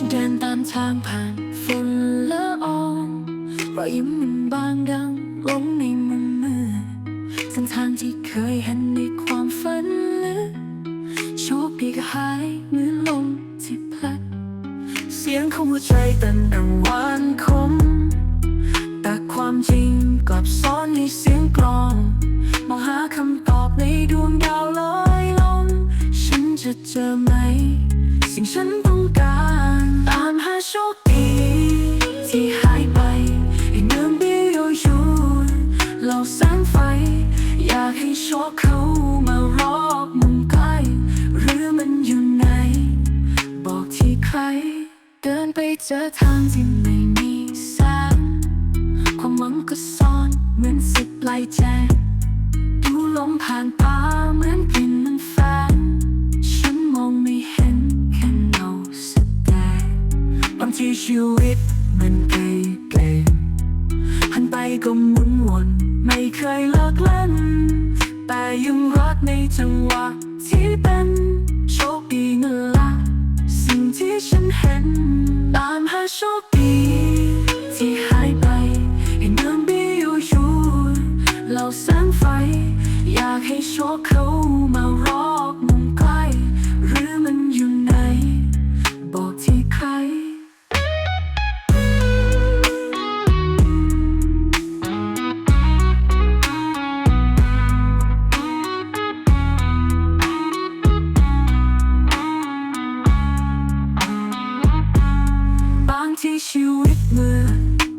ฉันเดินตามทางผ่านฝุ่นละอองรอยยิ้มมันบางดังลงในมุมมือเส้นทางที่เคยเห็นในความฝันลึกโชคดีก็หายเหมือนลมที่พัด เสียงของหัวใจเต้นดังวานคม แต่ความจริงกลับซ่อนในเสียงกลองมองหาคำตอบในดวงดาวลอยลงฉันจะเจอไหม สิ่งฉันต้องการ โชคดีที่หายไปให้เมื่อบิโยอยู่เราแสงไฟ อยากให้โชคเขามารอบมุมใกล้หรือมันอยู่ไหน บอกที่ใคร เดินไปเจอทางที่ไม่มีแสงความหวังก็ซ่อนเหมือนสิบลายแจงดูลมผ่านตาเหมือน ชีวิตมันเกลเกลหันไปก็หมุนวน ไม่เคยเลิกเล่น แต่ยังรักในจังหวะที่เป็นโชคดีนั่นละสิ่งที่ฉันเห็น ตามหาโชคดีที่หายไปให้เมื่อบิวอยู่เราแสงไฟ อยากให้โชคเขามารอ ชีวิตเมื่อ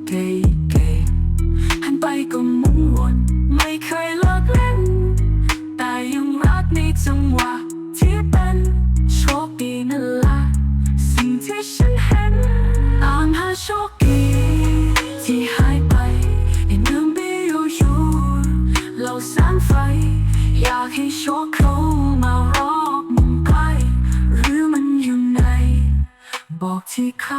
เกยเกยหันไปก็หมุนวนไม่เคยเลิกเล่น แต่ยังรักในจังหวะที่เป็นโชคดีนั่นแหละสิ่งที่ฉันเห็นตามหาโชคดีที่หายไปในเมืองบิวอยู่เราแสงไฟ อยากให้โชคเขามารอบมุมใกลหรือมันอยู่ไหนบอกที่ใคร